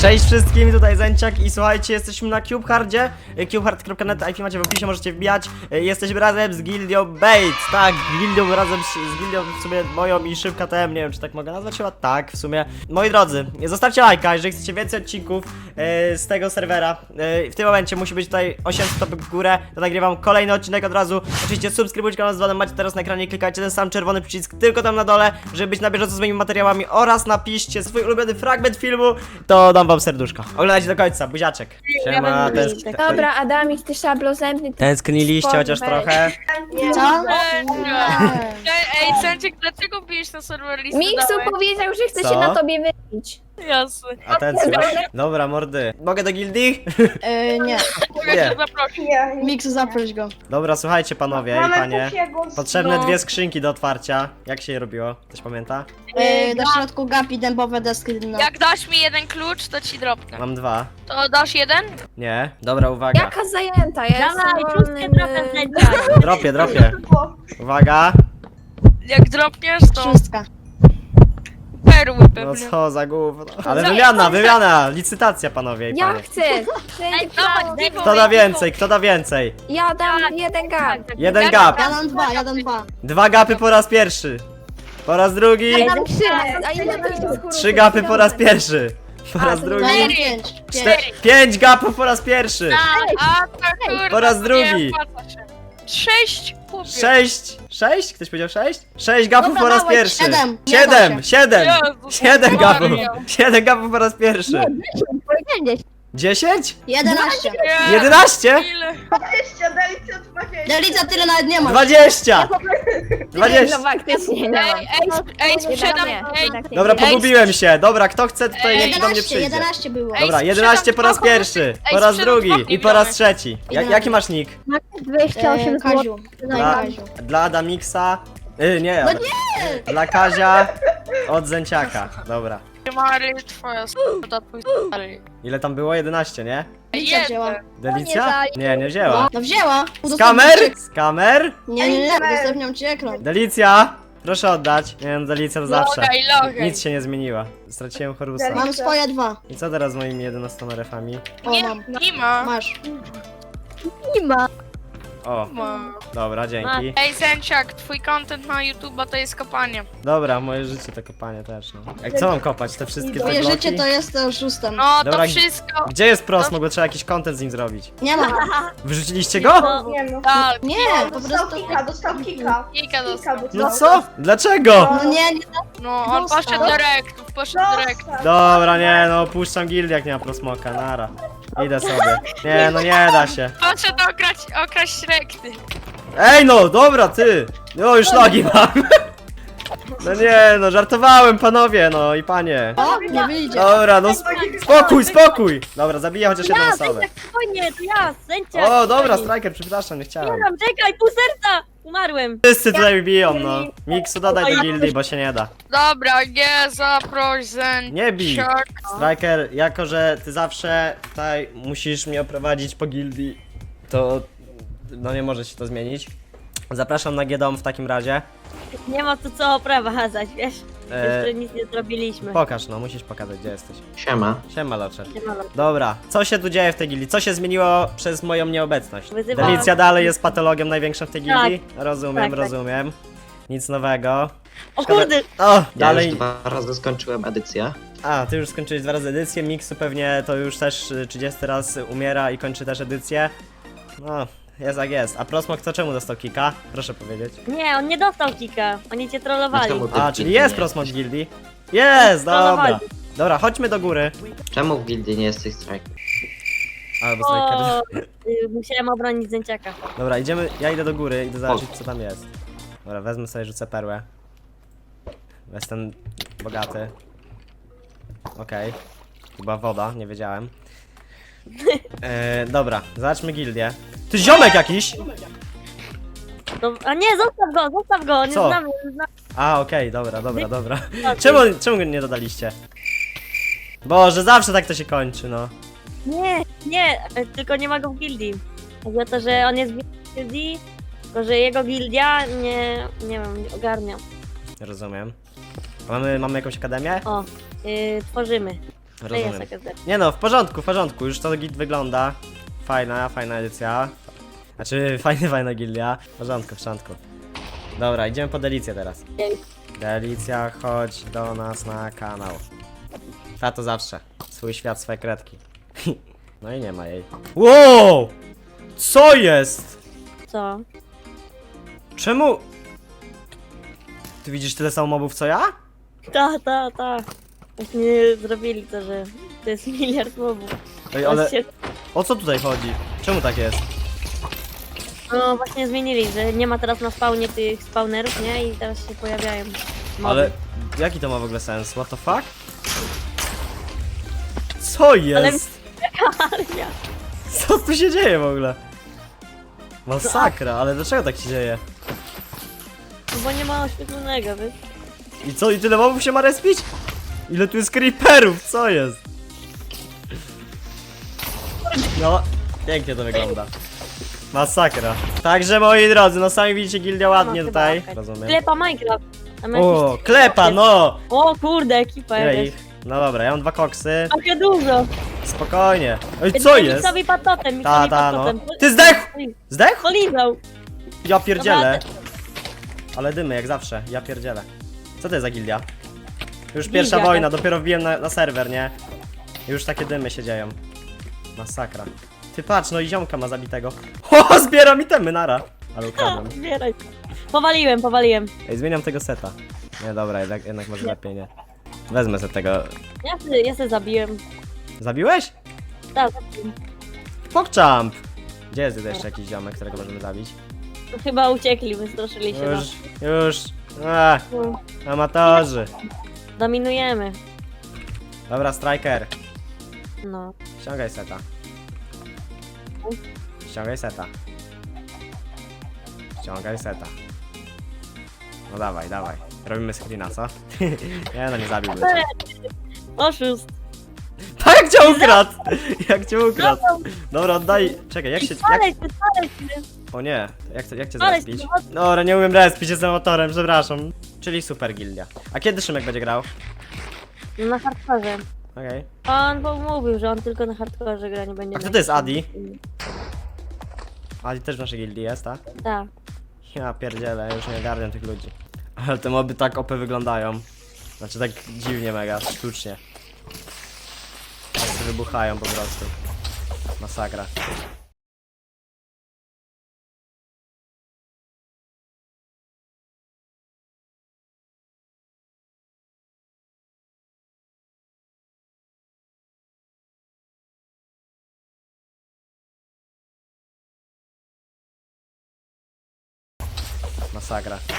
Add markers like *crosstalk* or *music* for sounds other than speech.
Cześć wszystkim, tutaj Zenciak i słuchajcie, jesteśmy na CubeHardzie, y, cubehard.net, IP macie w opisie, możecie wbijać. Y, Jesteśmy razem z Gildią Bates, tak, Gildią razem z, z Gildią w sumie moją i Szybka TM, nie wiem czy tak mogę nazwać, chyba tak w sumie. Moi drodzy, zostawcie lajka, jeżeli chcecie więcej odcinków y, z tego serwera. Y, w tym momencie musi być tutaj 800 stopek w górę, to nagrywam kolejny odcinek od razu. Oczywiście subskrybujcie kanał z dzwonem, macie teraz na ekranie, klikajcie ten sam czerwony przycisk tylko tam na dole, żeby być na bieżąco z moimi materiałami oraz napiszcie swój ulubiony fragment filmu, to dam wam serduszko. Oglądajcie do końca, buziaczek. Siema, tęsk... Dobra, Adamik, ty szablozębny. ty Tęskniliście chociaż trochę? Co? Ej, ej, Sędziek, dlaczego bijesz na serwer listy Miksu powiedział, że chce Co? się na tobie wybić. Jasne. A ten co? *laughs* Dobra, mordy. Mogę do gildii? E, nie, Mogę Nie. cię zaprosić. Mix zaproś go. Dobra, słuchajcie panowie i panie. Potrzebne No. dwie skrzynki do otwarcia. Jak się je robiło? Ktoś pamięta? E, na środku gapi dębowe deski dna. Jak dasz mi jeden klucz, to ci dropnę. Mam dwa. To dasz jeden? Nie? Dobra, uwaga. Jaka zajęta, ja jestem Dawaj, trochę y, znajdziemy. Dropię, dropię. *laughs* Uwaga. Jak dropniesz, to Szóstka. Perły No pewnie. co za gówno. Ale wymiana, wymiana, licytacja panowie i Ja panie. chcę. Ej, dawaj, Kto da więcej, kto da więcej? Ja dam jeden gap. Jeden Ja gap. Ja dam dwa, ja dam dwa. Dwa gapy po raz pierwszy. Po raz drugi. Ja dam trzy. A ile to jest chórów? Trzy gapy po raz pierwszy. Po raz drugi. Ja dam pięć. Czte Pięć. pięć gapów po raz pierwszy. A, to kurde, Po raz to drugi. opłaca. Sześć kupię. Sześć. Sześć? Ktoś powiedział sześć? Sześć gapów Dobra, po raz dawaj, pierwszy. siedem. Nie Siedem, się. siedem. Jezus Siedem gapów. Maria. Siedem gapów po raz pierwszy. Dziesięć? Jedenaście. Nie. Jedenaście? Ile? Delica tyle nawet nie ma. Dwadzieścia. No Dwadzieścia. faktycznie nie mam. Ej, ej, sp- ej, Nie sprzedam, nie, ej, jednak nie. Dobra, pogubiłem się. Dobra, kto chce tutaj niech do mnie Jedenaście, przyjdzie. jedenaście było. Ej, Dobra, sprzedam 11 po raz pierwszy, Ej, po raz sprzedam drugi i po raz trzeci. Jak, jaki masz nick? E, Kaziu. Dla, Kaziu. dla Adamiksa. Y, nie, No Dla Kazia od Zęciaka. Dobra. Mary, twoja s***a, twój stary. Ile tam było? 11, nie? Delica wzięła. Delicja? Nie, nie wzięła. No wzięła. Skamer? Skamer? Nie, nie, nie, udostępniam ci ekran. Delicja? Proszę oddać. Nie no, Delicja to zawsze. Logaj, logaj. Nic się nie zmieniła. Straciłem chorusa. Mam swoje dwa. I co teraz z moimi 11 refami? O, Nie, mam. nie ma. Masz. O, ma. dobra, dzięki. Ej, Zęciak, twój content na YouTube'a to jest kopanie. Dobra, moje życie to kopanie też, no. Jak co mam kopać? Te wszystkie te bloki? życie to jest oszustem. No, Dobra, to wszystko. Gdzie jest Prosmo, bo trzeba jakiś content z nim zrobić. Nie ma. *laughs* Wyrzuciliście go? Nie no. Tak, Nie, po Dostał prostu... kika, dostał kika. Kika dostał. No co? Dlaczego? No nie, nie. No, on Dostał. poszedł do rektów, poszedł do rektów. Dobra, nie no, puszczam gildię jak nie ma Prosmoka, nara. Idę sobie. Nie no, nie da się. Poszedł okraść, okraść rekty. Ej no, dobra ty! No już nogi mam. *laughs* No nie no, żartowałem panowie, no i panie. O, nie wyjdzie. Dobra, no sp spokój, spokój! Dobra, zabiję chociaż jedną osobę. Spokojnie, to ja. O, dobra, striker, przepraszam, nie chciałem. Czekam, czekaj, pół serca! Umarłem. Wszyscy tutaj biją, no. Miksu, dodaj do gildii, bo się nie da. Dobra, nie zaproś Zęciak. Nie bij. Striker, jako że ty zawsze tutaj musisz mnie oprowadzić po gildii, to no nie może się to zmienić. Zapraszam na G-Dom w takim razie. Nie ma tu co oprowadzać, wiesz? E, Jeszcze nic nie zrobiliśmy. pokaż no, musisz pokazać gdzie jesteś. Siema. Siema Locher. Dobra, co się tu dzieje w tej gildii? Co się zmieniło przez moją nieobecność? Wyzywałam- Delicja dalej jest patologiem największym w tej gildii? Rozumiem, Tak, tak. rozumiem. Nic nowego. O kurde! O, Ja dalej. już dwa razy skończyłem edycję. A, ty już skończyłeś dwa razy edycję, Miksu pewnie to już też y, 30 raz umiera i kończy też edycję. No, jest jak jest. A Prosmok to czemu dostał kika? Proszę powiedzieć. Nie, on nie dostał kika. Oni cię trollowali. Czemu ty A, czyli jest Prosmok w gildii? Jest, dobra. Dobra, chodźmy do góry. Czemu w gildii nie jesteś striker? Albo O, striker. y, musiałem obronić zęciaka. Dobra, idziemy, ja idę do góry, idę zobaczyć co tam jest. Dobra, wezmę sobie, rzucę perłę. Jestem bogaty. Okej. Chyba woda, nie wiedziałem. *laughs* E, dobra, zobaczmy gildię. Ty ziomek jakiś! To, a nie, zostaw go, zostaw go, nie Co? znamy, nie znamy. A, okej, dobra, dobra, dobra. go. Czemu, czemu go nie dodaliście? Boże, zawsze tak to się kończy, no. Nie, nie, e, tylko nie ma go w gildii. Chodzi o to, że on jest w gildii, tylko że jego gildia nie, nie wiem, nie ogarnia. Rozumiem. Mamy, mamy jakąś akademię? O, y, tworzymy. To jest Rozumiem. Nie no, w porządku, w porządku, już to git wygląda. Fajna, fajna edycja. Znaczy, *laughs* fajny, fajna gildia. W porządku, w porządku. Dobra, idziemy po Delicję teraz. Delicja, chodź do nas na kanał. Ta to zawsze. Swój świat, swoje kredki. *laughs* No i nie ma jej. Wow! Co jest? Co? Czemu? Ty widzisz tyle samo mobów co ja? Ta, ta, ta. Właśnie zrobili to, że to jest *laughs* miliard mobów. Ej, ale Właśnie- o co tutaj chodzi? Czemu tak jest? No właśnie zmienili, że nie ma teraz na spawnie tych spawnerów, nie? I teraz się pojawiają moby. Ale jaki to ma w ogóle sens? What the fuck? Co jest? Armia. Co tu się dzieje w ogóle? Masakra, ale dlaczego tak się dzieje? No bo nie ma oświetlonego, wiesz? I co, i tyle mobów się ma respić? Ile tu jest creeperów, co jest? No, pięknie to wygląda. Masakra. Także moi drodzy, no sami widzicie gildia ładnie No, tutaj. Rozumiem. Klepa Minecraft. Tam O, jakiś- klepa, no! O kurde, ekipa Ile jakaś. ich? No dobra, ja mam dwa koksy. Trochę dużo. Spokojnie. Oj, co jest? Miksowi patotem, Ta, miksowi ta, no. patotem. Ty zdech! Zdech? Polizał. Ja pierdzielę. Ale dymy, jak zawsze, ja pierdzielę. Co to jest za gildia? Już Gildia, pierwsza tak. wojna, dopiero wbiłem na, na serwer, nie? Już takie dymy się dzieją. Masakra. Ty patrz, no i ziomka ma zabitego. *laughs* O, zbieram itemy, nara. Ale ukradłem. *laughs* zbieraj. Powaliłem, powaliłem. Ej, zmieniam tego seta. Nie, dobra, jednak, jednak może lepiej nie. Wezmę sobie tego. Ja se, ja se zabiłem. Zabiłeś? Tak, zabiłem. Pogchamp! Gdzie jest jeszcze jakiś ziomek, którego możemy zabić? Chyba uciekli, wystraszyli się Już, nas. już. Ech, No, amatorzy. Dominujemy. Dobra, striker. No. Ściągaj seta. Ściągaj seta. Ściągaj seta. No dawaj, dawaj. Robimy screena, co? *laughs* nie no, nie zabiłby cię. Oszust. *laughs* Tak, cię ukradł! *laughs* Jak cię ukradł! Dobra, oddaj... Czekaj, jak się... Jak... O nie, jak, to, jak cię Ale zrespić? Dobra, nie umiem respić, jestem motorem, przepraszam. Czyli super gildia. A kiedy Szymek będzie grał? No na hardkorze. Okej. On bo mówił, że on tylko na hardkorze gra, nie będzie A kto na- to jest Adi? Adi też w naszej gildii jest, tak? Tak. Ja pierdzielę, już nie ogarniam tych ludzi. Ale te moby tak opy wyglądają. Znaczy tak dziwnie mega, sztucznie. Wszyscy wybuchają po prostu. Masakra. Masakra.